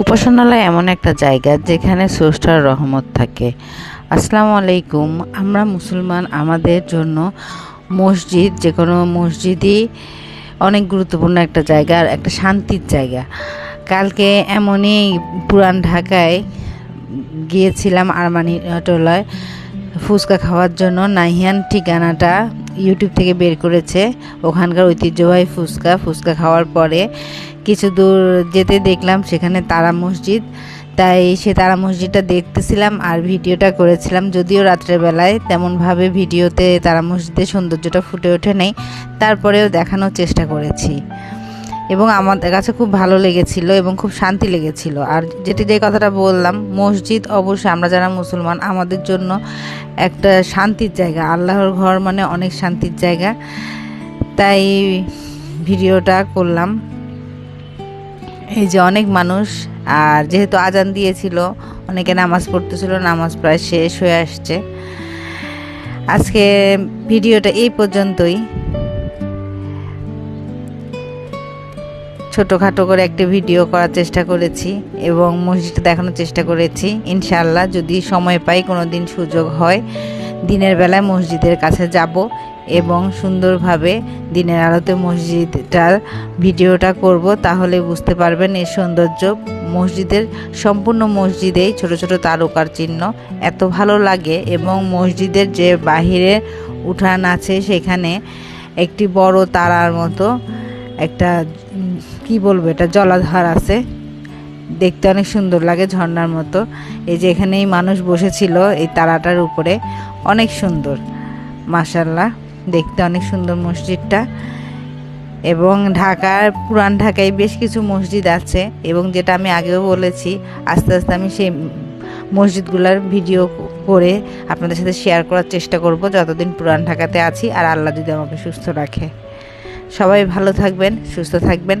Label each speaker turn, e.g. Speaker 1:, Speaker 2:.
Speaker 1: উপাসনালয় এমন একটা জায়গা যেখানে স্রষ্টার রহমত থাকে। আসসালামু আলাইকুম। আমরা মুসলমান, আমাদের জন্য মসজিদ যে কোনো মসজিদই অনেক গুরুত্বপূর্ণ একটা জায়গা আর একটা শান্তির জায়গা। কালকে এমনই পুরান ঢাকায় গিয়েছিলাম আরমানি টোলায়। ফুচকা খাওয়ার জন্য নাহিয়ান ঠিকানাটা ইউটিউব থেকে বের করেছে ওখানকার ঐতিহ্যবাহী ফুচকা ফুচকা খাওয়ার পরে কিছু দূর যেতে দেখলাম সেখানে তারা মসজিদ। তাই সে তারা মসজিদটা দেখতেছিলাম আর ভিডিওটা করেছিলাম। যদিও রাত্রেবেলায় তেমনভাবে ভিডিওতে তারা মসজিদের সৌন্দর্যটা ফুটে ওঠে নাই, তারপরেও দেখানোর চেষ্টা করেছি। এবং আমাদের কাছে খুব ভালো লেগেছিল এবং খুব শান্তি লেগেছিল। আর যেটি যে কথাটা বললাম, মসজিদ অবশ্যই আমরা যারা মুসলমান, আমাদের জন্য একটা শান্তির জায়গা। আল্লাহর ঘর মানে অনেক শান্তির জায়গা। তাই ভিডিওটা করলাম। এই যে অনেক মানুষ, আর যেহেতু আজান দিয়েছিল, অনেকে নামাজ পড়তেছিল, নামাজ প্রায় শেষ হয়ে আসছে। আজকে ভিডিওটা এই পর্যন্তই। ছোটোখাটো করে একটা ভিডিও করার চেষ্টা করেছি এবং মসজিদটা দেখানোর চেষ্টা করেছি। ইনশাল্লাহ যদি সময় পাই কোনো দিন সুযোগ হয়, দিনের বেলায় মসজিদের কাছে যাব এবং সুন্দরভাবে দিনের আলোতে মসজিদটার ভিডিওটা করব, তাহলে বুঝতে পারবেন এর সৌন্দর্য। মসজিদের সম্পূর্ণ মসজিদেই ছোট ছোট তারকার চিহ্ন এত ভালো লাগে এবং মসজিদের যে বাহিরে উঠান আছে, সেখানে একটি বড় তারার মতো একটা কি বলব, এটা জলাধার আছে। দেখতে অনেক সুন্দর লাগে ঝর্নার মতো। এই যে এখানেই মানুষ বসেছিল, এই তারাটার উপরে। অনেক সুন্দর মাশাল্লাহ দেখতে অনেক সুন্দর মসজিদটা। এবং ঢাকার, পুরান ঢাকায় বেশ কিছু মসজিদ আছে। এবং যেটা আমি আগেও বলেছি, আস্তে আস্তে আমি সেই মসজিদগুলোর ভিডিও করে আপনাদের সাথে শেয়ার করার চেষ্টা করব যতদিন পুরান ঢাকাতে আছি। আর আল্লাহ যদি আমাকে সুস্থ রাখে। সবাই ভালো থাকবেন, সুস্থ থাকবেন।